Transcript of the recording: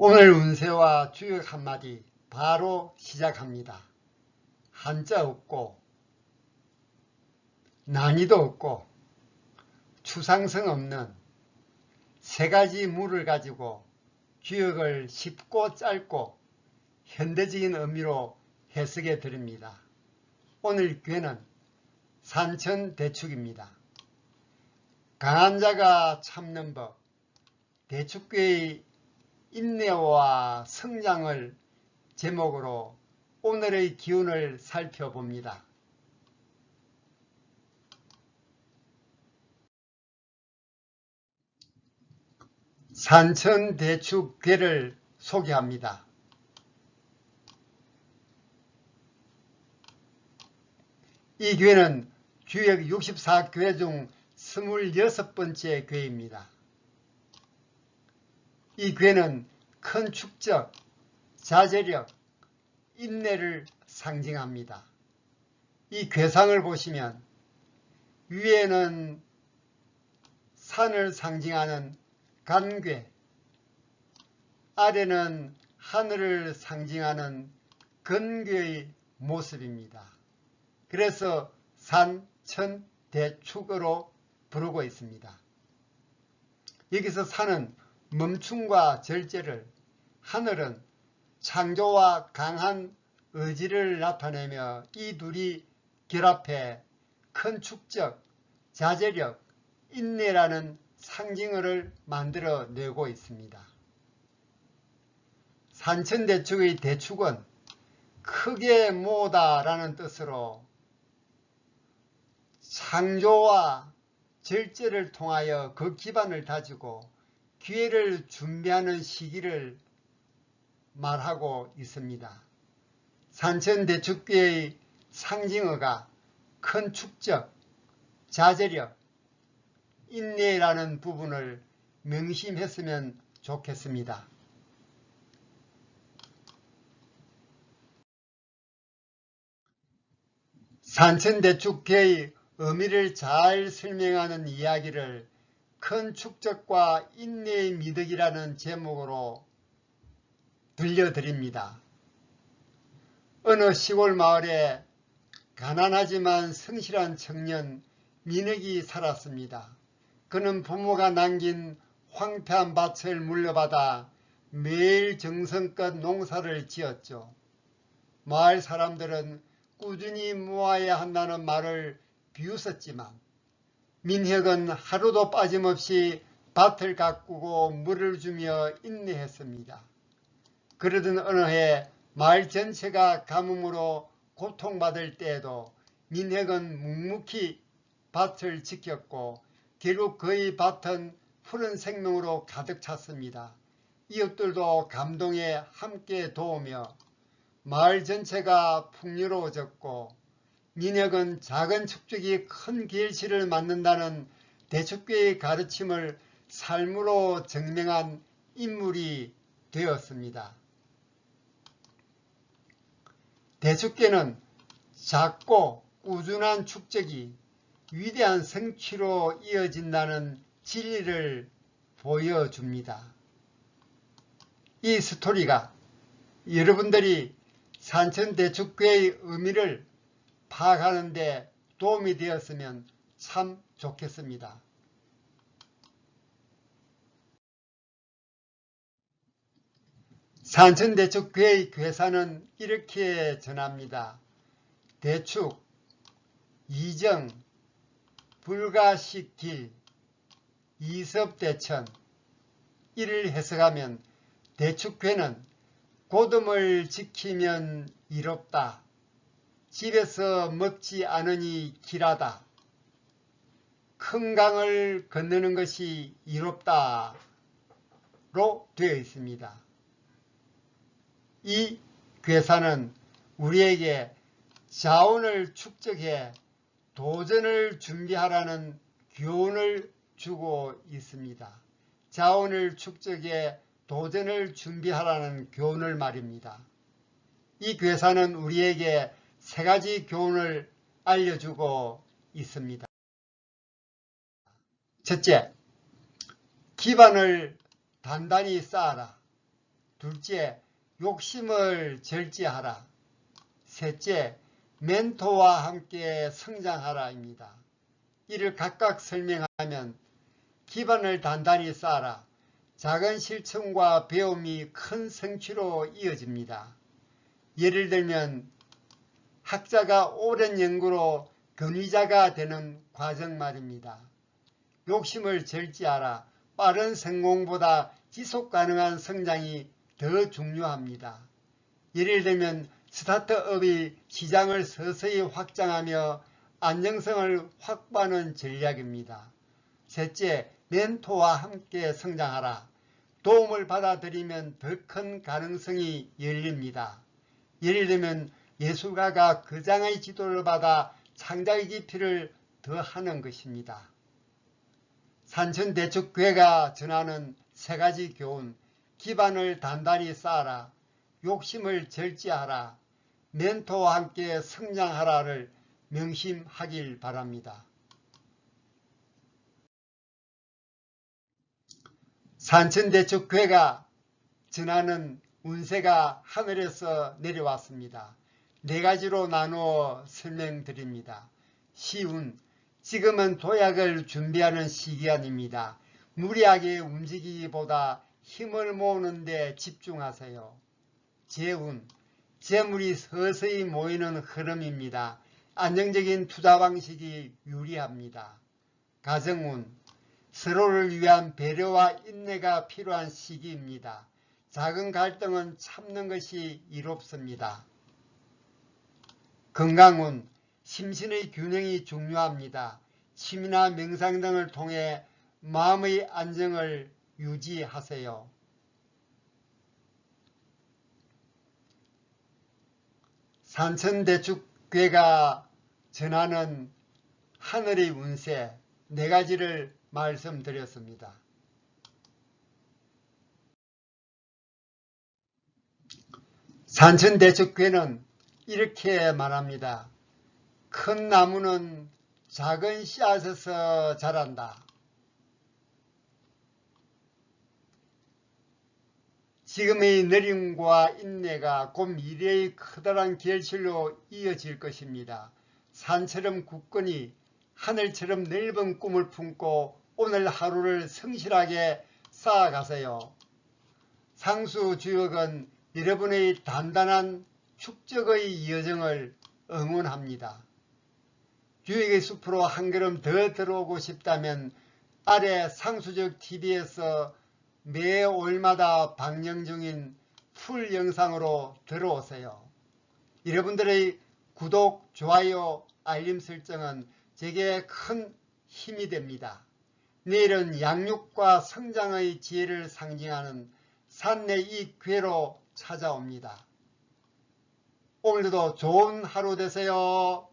오늘 운세와 주역 한마디 바로 시작합니다. 한자 없고 난이도 없고 추상성 없는 세 가지 물을 가지고 주역을 쉽고 짧고 현대적인 의미로 해석해 드립니다. 오늘 괴는 산천 대축입니다. 강한 자가 참는 법, 대축괴의 인내와 성장을 제목으로 오늘의 기운을 살펴봅니다. 산천대축괴를 소개합니다. 이 괴는 주역 64괴 중 26번째 괴입니다. 이 괴는 큰 축적, 자제력, 인내를 상징합니다. 이 괴상을 보시면 위에는 산을 상징하는 간괴, 아래는 하늘을 상징하는 근괴의 모습입니다. 그래서 산, 천, 대축으로 부르고 있습니다. 여기서 산은 멈춤과 절제를, 하늘은 창조와 강한 의지를 나타내며 이 둘이 결합해 큰 축적, 자제력, 인내라는 상징어를 만들어내고 있습니다. 산천대축의 대축은 크게 모으다라는 뜻으로 창조와 절제를 통하여 그 기반을 다지고 기회를 준비하는 시기를 말하고 있습니다. 산천대축기의 상징어가 큰 축적, 자제력, 인내라는 부분을 명심했으면 좋겠습니다. 산천대축계의 의미를 잘 설명하는 이야기를 큰 축적과 인내의 미덕이라는 제목으로 들려드립니다. 어느 시골 마을에 가난하지만 성실한 청년 민혁이 살았습니다. 그는 부모가 남긴 황폐한 밭을 물려받아 매일 정성껏 농사를 지었죠. 마을 사람들은 꾸준히 모아야 한다는 말을 비웃었지만 민혁은 하루도 빠짐없이 밭을 가꾸고 물을 주며 인내했습니다. 그러던 어느 해 마을 전체가 가뭄으로 고통받을 때에도 민혁은 묵묵히 밭을 지켰고 결국 그의 밭은 푸른 생명으로 가득 찼습니다. 이웃들도 감동에 함께 도우며 마을 전체가 풍요로워졌고 민혁은 작은 축적이 큰 결실을 맞는다는 대축교의 가르침을 삶으로 증명한 인물이 되었습니다. 대축계는 작고 꾸준한 축적이 위대한 성취로 이어진다는 진리를 보여줍니다. 이 스토리가 여러분들이 산천대축교의 의미를 파악하는 데 도움이 되었으면 참 좋겠습니다. 산천대축교의 괴사는 이렇게 전합니다. 대축, 이정, 불가식길, 이섭대천 이를 해석하면 대축괴는 고듬을 지키면 이롭다. 집에서 먹지 않으니 길하다. 큰 강을 건너는 것이 이롭다로 되어 있습니다. 이 괴사는 우리에게 자원을 축적해 도전을 준비하라는 교훈을 주고 있습니다. 자원을 축적해 도전을 준비하라는 교훈을 말입니다. 이 괴사는 우리에게 세 가지 교훈을 알려주고 있습니다. 첫째, 기반을 단단히 쌓아라. 둘째, 욕심을 절제하라. 셋째, 멘토와 함께 성장하라입니다. 이를 각각 설명하면 기반을 단단히 쌓아라. 작은 실천과 배움이 큰 성취로 이어집니다. 예를 들면 학자가 오랜 연구로 근위자가 되는 과정 말입니다. 욕심을 절제하라. 빠른 성공보다 지속 가능한 성장이 더 중요합니다. 예를 들면 스타트업이 시장을 서서히 확장하며 안정성을 확보하는 전략입니다. 셋째, 멘토와 함께 성장하라. 도움을 받아들이면 더 큰 가능성이 열립니다. 예를 들면 예술가가 그 장의 지도를 받아 창작의 깊이를 더하는 것입니다. 산천대축교회가 전하는 세 가지 교훈, 기반을 단단히 쌓아라, 욕심을 절제하라, 멘토와 함께 성장하라를 명심하길 바랍니다. 산천대축교회가 전하는 운세가 하늘에서 내려왔습니다. 네 가지로 나누어 설명드립니다. 시운, 지금은 도약을 준비하는 시기 아닙니다. 무리하게 움직이기보다 힘을 모으는 데 집중하세요. 재운, 재물이 서서히 모이는 흐름입니다. 안정적인 투자 방식이 유리합니다. 가정운, 서로를 위한 배려와 인내가 필요한 시기입니다. 작은 갈등은 참는 것이 이롭습니다. 건강운, 심신의 균형이 중요합니다. 취미나 명상 등을 통해 마음의 안정을 유지하세요. 산천대축괴가 전하는 하늘의 운세 네 가지를 말씀드렸습니다. 산천대축괴는 이렇게 말합니다. 큰 나무는 작은 씨앗에서 자란다. 지금의 느림과 인내가 곧 미래의 커다란 결실로 이어질 것입니다. 산처럼 굳건히 하늘처럼 넓은 꿈을 품고 오늘 하루를 성실하게 쌓아가세요. 상수 주역은 여러분의 단단한 축적의 여정을 응원합니다. 주역의 숲으로 한 걸음 더 들어오고 싶다면 아래 상수적 TV에서 매 월마다 방영 중인 풀 영상으로 들어오세요. 여러분들의 구독, 좋아요, 알림 설정은 제게 큰 힘이 됩니다. 내일은 양육과 성장의 지혜를 상징하는 산내 이 괴로 찾아옵니다. 오늘도 좋은 하루 되세요.